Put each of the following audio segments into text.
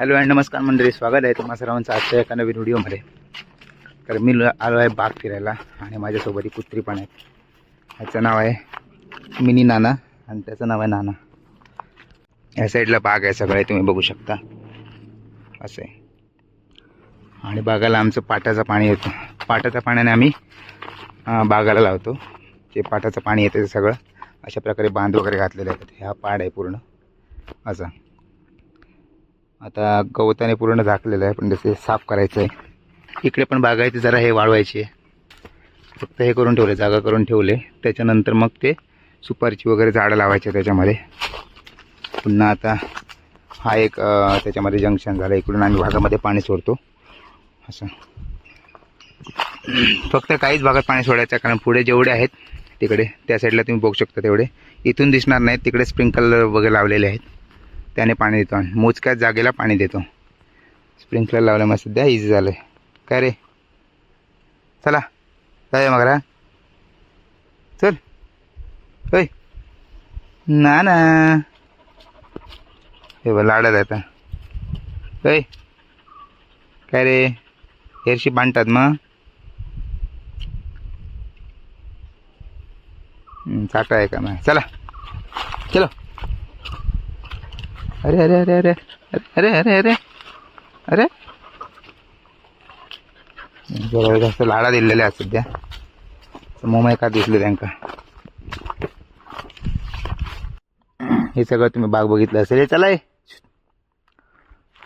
Hello and नमस्कार मंडळी स्वागत आहे तुम्हा सर्वांचं आजच्या एका नवीन व्हिडिओमध्ये. तर मी आलो आहे बाग फिरायला आणि माझ्यासोबत ही कुत्री पण आहे. ह्याचं नाव आहे मिनी नाना आणि त्याचं नाव आहे नाना. या साईडला बाग आहे सगळे तुम्ही बघू शकता. असं आहे. आणि बागाला आमचं पाटाचं पाणी येतं. पाटाच्या पाण्याने आम्ही बागाला लावतो. जे पाटाचं पाणी येतं ते सगळं अशा प्रकारे बांध वगैरे घातलेले आहेत. हा पाड आहे पूर्ण. असं. आता गवताने पूर्ण झाकलेलं आहे पण जसे साफ करायचं आहे. इकडे पण बागायचे जरा हे वाळवायचे फक्त हे करून ठेवले जागा करून ठेवले. त्याच्यानंतर मग ते सुपारीची वगैरे झाडं लावायचे त्याच्यामध्ये. पुन्हा आता हा एक त्याच्यामध्ये जंक्शन झालं. इकडून आम्ही भागामध्ये पाणी सोडतो. असं. फक्त काहीच भागात पाणी सोडायचं कारण पुढे जेवढे आहेत तिकडे त्या साईडला तुम्ही बघू शकता तेवढे. इथून दिसणार नाहीत तिकडे स्प्रिंकलर वगैरे लावलेले आहेत. त्याने पाणी देतो. आणि मोजक्याच जागेला पाणी देतो. स्प्रिंकलर लावल्यामुळे सध्या इझी झालं आहे काय रे? चला. जाऊया मग रा. चल. होय. ना ना. हे बघ लाडत आहे आता. होय. काय रे? हेरशी बांधतात मग. हं, चाटा आहे का मग चला. चलो. अरे अरे अरे अरे अरे अरे अरे अरे. जरा जास्त लाडा दिलेले आहेत सध्या. मोमाय का दिसले त्यांका? हे सगळं तुम्ही बाग बघितलं असेल. हे चला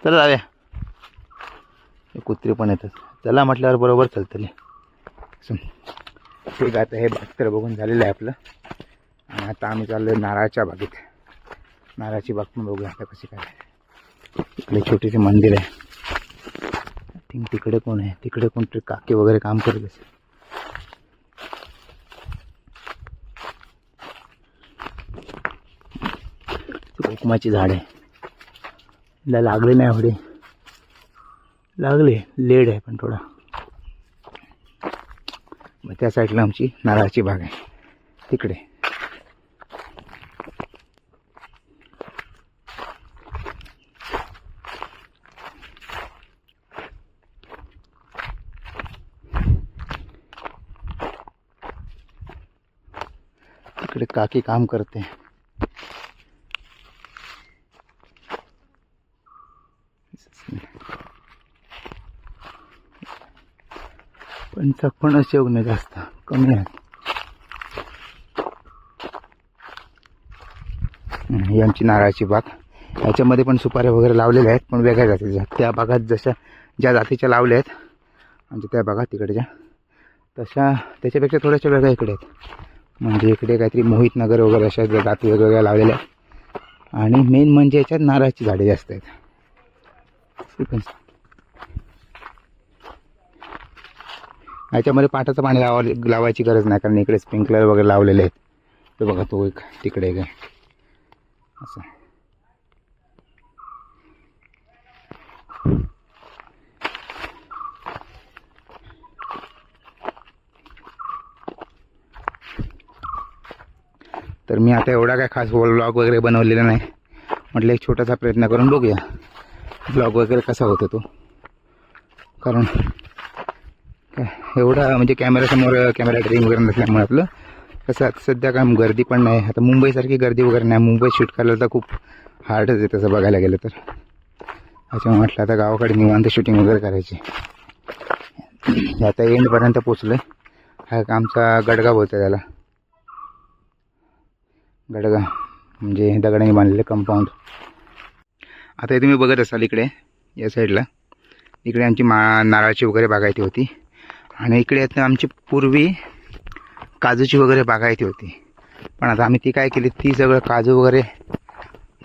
चला जाऊया. हे कुत्री पण येतात. चला म्हटल्यावर बरोबर चालतले ठीक आता हे बाग तर बघून झालेलं आहे आपलं. आणि आता आम्ही चाललो नारळाच्या बागेत. नारळाची बाग पण बघूया आता कशी काय इकडे छोटेसे मंदिर आहे. आय थिंक तिकडे कोण आहे? तिकडे कोणतरी काके वगैरे काम करत असेल. कोकमाची झाड आहे. लागले नाही एवढे. लागले लेड आहे पण थोडा. मग त्या साईडला आमची नारळाची बाग आहे. तिकडे. इकडे काकी काम करते पण चकपणच योग नाही जास्त कमी आहे. हं, ही आमची नारळाची बाग. याच्यामध्ये पण सुपाऱ्या वगैरे लावलेल्या आहेत पण वेगळ्या जातीच्या त्या भागात जशा ज्या जातीच्या लावल्या आहेत म्हणजे त्या भागात तिकडच्या. तशा त्याच्यापेक्षा थोड्याशा वेगळ्या इकडे आहेत. म्हणजे इकडे काहीतरी मोहित नगर वगैरे अशा जाती वेगवेगळ्या लावलेल्या आहेत. आणि मेन म्हणजे याच्यात नारळाची झाडे जास्त आहेत. ठीक आहे. याच्यामध्ये पाटाचं पाणी लावा लावायची गरज नाही कारण इकडे स्प्रिंकलर वगैरे लावलेले आहेत. तर बघा तो एक तिकडे काय असं. तर मी आता एवढा काय खास ब्लॉग वगैरे बनवलेला नाही. म्हटलं एक छोटासा प्रयत्न करून बघूया. ब्लॉग वगैरे कसा होतो तो. कारण काय एवढा म्हणजे कॅमेरासमोर कॅमेरा ड्रिंग वगैरे नसल्यामुळे आपलं कसं सध्या काय गर्दी पण नाही. आता मुंबईसारखी गर्दी वगैरे नाही. मुंबईत शूट करायला तर खूप हार्डच आहे तसं बघायला गेलं तर. त्याच्यामुळे म्हटलं आता गावाकडे निवांत शूटिंग वगैरे करायची. आता एंडपर्यंत पोचलं हा एक आमचा गडगा बोलतो त्याला. गडगा म्हणजे दगडाने बांधलेलं कंपाऊंड आता हे तुम्ही बघत असाल इकडे या साईडला इकडे आमची मा नारळाची वगैरे बागायती होती. आणि इकडे आता आमची पूर्वी काजूची वगैरे बागायती होती. पण आता आम्ही ती काय केली ती सगळं काजू वगैरे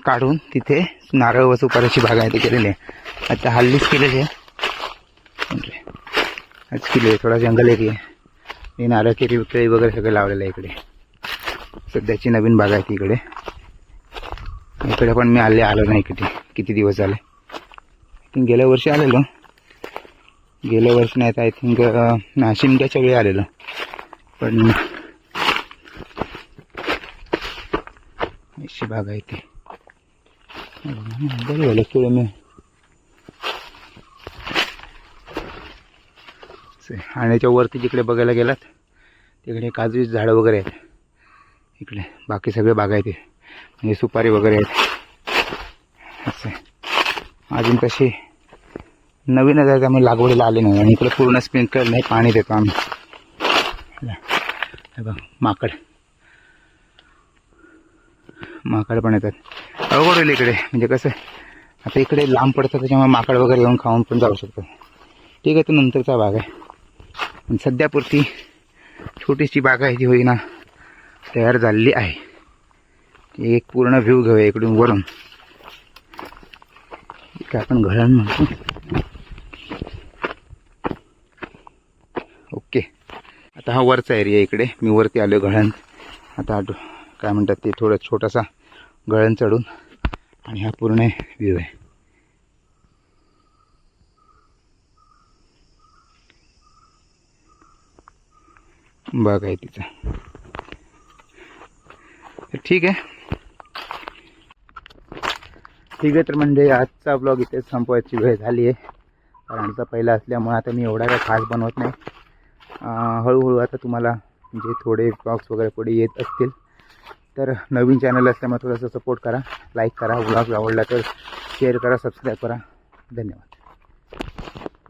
काढून तिथे नारळ व सुपाऱ्याची बागायती केलेली आहे. आता हल्लीच केलेली आहे. म्हणजे आज केली आहे थोडा जंगल एरिया आहे. हे नारळची केळी वगैरे सगळं लावलेलं आहे इकडे. सध्याची नवीन बाग आहे तिकडे. इकडे पण मी आले आलो नाही किती किती दिवस झाले. गेल्या वर्षी आलेलो. गेल्या वर्षी नाही तर आय थिंक नाशिमच्या वेळी आलेलो. पण अशी बाग आहे ती. बरं झालं थोडं मी आणि त्याच्या वरती जिकडे बघायला गेलात तिकडे काजूची झाडं वगैरे आहेत. इकडे बाकी सगळे बागायते म्हणजे सुपारी वगैरे आहेत. असं. अजून तशी नवीन आहे त्यामुळे लागवडीला आले नाही. आणि इकडे पूर्ण स्प्रिंकलर नाही पाणी देतो आम्ही. बघ. माकड. माकड पण येतात. अवघड होईल इकडे. म्हणजे कसं आता इकडे लांब पडतं त्याच्यामुळे माकड वगैरे येऊन खाऊन पण जाऊ शकतो. ठीक आहे तो नंतरचा भाग आहे. पण सध्यापुरती छोटीशी बाग आहे जी होईना. तयार झालेली आहे. एक पूर्ण व्ह्यू घेऊया इकडून वरून. काय आपण घळण म्हणतो. ओके. आता हा वरचा एरिया इकडे. मी वरती आलो घळण आता काय म्हणतात ते थोडं छोटासा गळण चढून. आणि हा पूर्ण व्ह्यू आहे. बघ आहे तिचा ठीक आहे. ठीक आहे तर म्हणजे आजचा ब्लॉग इथेच संपवायची वेळ झाली आहे. कारण आमचा पहिला असल्यामुळे आता मी एवढा काय खास बनवत नाही. हळूहळू आता तुम्हाला म्हणजे थोडे ब्लॉग्स वगैरे पुढे येत असतील तर नवीन चॅनल असल्यामुळे थोडंसं सपोर्ट करा लाईक करा. ब्लॉग आवडला तर शेअर करा सबस्क्राईब करा. धन्यवाद.